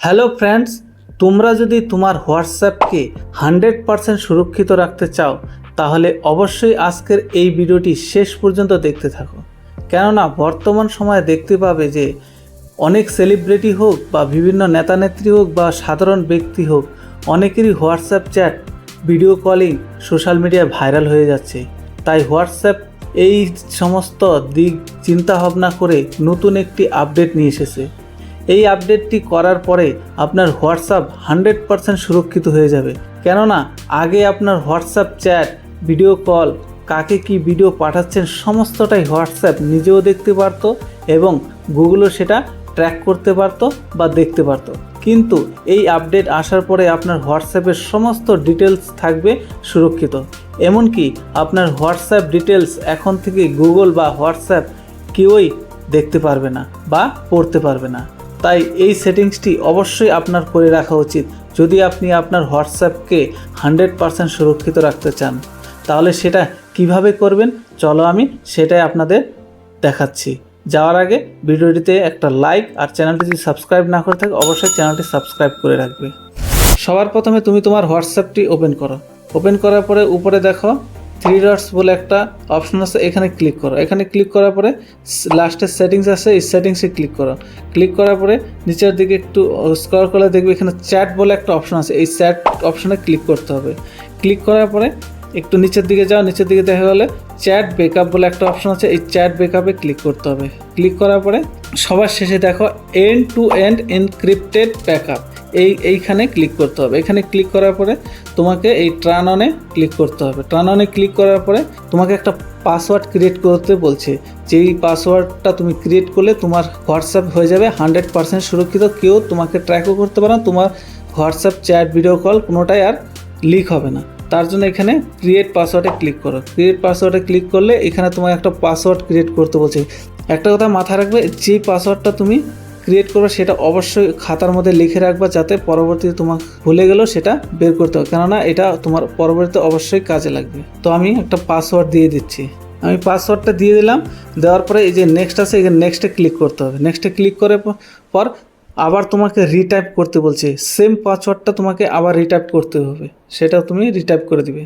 Hello friends, তোমরা যদি তোমার হোয়াটসঅ্যাপকে হান্ড্রেড পারসেন্ট সুরক্ষিত রাখতে চাও, তাহলে অবশ্যই আজকের এই ভিডিওটি শেষ পর্যন্ত দেখতে থাকো। কেননা বর্তমান সময়ে দেখতে পাবে যে অনেক সেলিব্রিটি হোক বা বিভিন্ন নেতানেত্রী হোক বা সাধারণ ব্যক্তি হোক, অনেকেরই WhatsApp chat, video calling social মিডিয়ায় ভাইরাল হয়ে যাচ্ছে। তাই হোয়াটসঅ্যাপ এই সমস্ত দিক চিন্তা ভাবনা করে নতুন একটি আপডেট নিয়ে এসেছে। এই আপডেটটি করার পরে আপনার হোয়াটসঅ্যাপ হান্ড্রেড পারসেন্ট সুরক্ষিত হয়ে যাবে। কেননা, আগে আপনার হোয়াটসঅ্যাপ চ্যাট, ভিডিও কল, কাকে কি ভিডিও পাঠাচ্ছেন, সমস্তটাই হোয়াটসঅ্যাপ নিজেও দেখতে পারতো এবং গুগলও সেটা ট্র্যাক করতে পারতো বা দেখতে পারতো। কিন্তু এই আপডেট আসার পরে আপনার হোয়াটসঅ্যাপের সমস্ত ডিটেলস থাকবে সুরক্ষিত। এমনকি আপনার হোয়াটসঅ্যাপ ডিটেলস এখন থেকে গুগল বা হোয়াটসঅ্যাপ কেউই দেখতে পারবে না বা পড়তে পারবে না। তাই এই সেটিংসটি অবশ্যই আপনার করে রাখা উচিত। যদি আপনি আপনার হোয়াটসঅ্যাপকে হান্ড্রেড পারসেন্ট সুরক্ষিত রাখতে চান, তাহলে সেটা কীভাবে করবেন? চলো আমি সেটাই আপনাদের দেখাচ্ছি। যাওয়ার আগে ভিডিওটিতে একটা লাইক আর চ্যানেলটি যদি সাবস্ক্রাইব না করে থাকে, অবশ্যই চ্যানেলটি সাবস্ক্রাইব করে রাখবে। সবার প্রথমে তুমি তোমার হোয়াটসঅ্যাপটি ওপেন করো। ওপেন করার পরে উপরে দেখো থ্রি ডটস বলে একটা অপশন আছে, এখানে ক্লিক করো। এখানে ক্লিক করার পরে লাস্টে সেটিংস আছে, এই সেটিংসে ক্লিক করো। ক্লিক করার পরে নিচের দিকে একটু স্ক্রল করলে দেখবে এখানে চ্যাট বলে একটা অপশন আছে, এই চ্যাট অপশনে ক্লিক করতে হবে। ক্লিক করার পরে একটু নিচের দিকে যাও, নিচের দিকে দেখা গেলে চ্যাট বেকআপ বলে একটা অপশন আছে, এই চ্যাট বেকআপে ক্লিক করতে হবে। ক্লিক করার পরে সবার শেষে দেখো end to end encrypted backup এই, এইখানে ক্লিক করতে হবে। এখানে ক্লিক করার পরে তোমাকে এই ট্রান অনে ক্লিক করতে হবে। ট্রান অনে ক্লিক করার পরে তোমাকে একটা পাসওয়ার্ড ক্রিয়েট করতে বলছে। যেই পাসওয়ার্ডটা তুমি ক্রিয়েট করলে তোমার হোয়াটসঅ্যাপ হয়ে যাবে হান্ড্রেড পারসেন্ট সুরক্ষিত। কেউ তোমাকে ট্র্যাকও করতে পারে না। তোমার হোয়াটসঅ্যাপ চ্যাট ভিডিও কল কোনোটাই আর লিক হবে না। তার জন্য এখানে ক্রিয়েট পাসওয়ার্ডে ক্লিক করো। ক্রিয়েট পাসওয়ার্ডে ক্লিক করলে এখানে তোমার একটা পাসওয়ার্ড ক্রিয়েট করতে বলছে। একটা কথা মাথায় রাখবে যে পাসওয়ার্ডটা তুমি ক্রিয়েট করবে সেটা অবশ্যই খাতার মধ্যে লিখে রাখবা যাতে পরবর্তীতে তোমার ভুলে গেলেও সেটা বের করতে হবে। কেননা এটা তোমার পরবর্তীতে অবশ্যই কাজে লাগবে। তো আমি একটা পাসওয়ার্ড দিয়ে দিচ্ছি। আমি পাসওয়ার্ডটা দিয়ে দিলাম। দেওয়ার পরে এই যে নেক্সট আছে, এই নেক্সটে ক্লিক করতে হবে। নেক্সটে ক্লিক করে পর আবার তোমাকে রিটাইপ করতে বলছে। সেম পাসওয়ার্ডটা তোমাকে আবার রিটাইপ করতে হবে। সেটা তুমি রিটাইপ করে দিবে।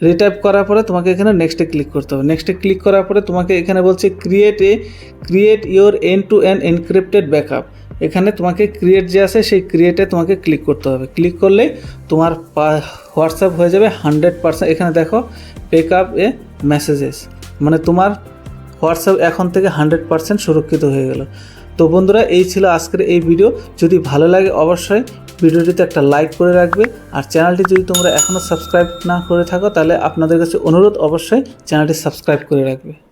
রিটাইপ করার পরে তোমাকে এখানে নেক্সটে ক্লিক করতে হবে। নেক্সটে ক্লিক করার পরে তোমাকে এখানে বলছে create a create your end to end encrypted backup এখানে তোমাকে ক্রিয়েট যে আছে, সেই ক্রিয়েটে তোমাকে ক্লিক করতে হবে। ক্লিক করলে তোমার হোয়াটসঅ্যাপ হয়ে যাবে হান্ড্রেড পার্সেন্ট এখানে দেখো পেক আপ এ মেসেজেস মানে তোমার হোয়াটসঅ্যাপ এখন থেকে হান্ড্রেড পার্সেন্ট সুরক্ষিত হয়ে গেল। তো বন্ধুরা, এই ছিল আজকের এই ভিডিও যদি ভালো লাগে, অবশ্যই ভিডিওটিতে একটা লাইক করে রাখবে। আর চ্যানেলটি যদি তোমরা এখনও সাবস্ক্রাইব না করে থাকো, তাহলে আপনাদের কাছে অনুরোধ অবশ্যই চ্যানেলটি সাবস্ক্রাইব করে রাখবে।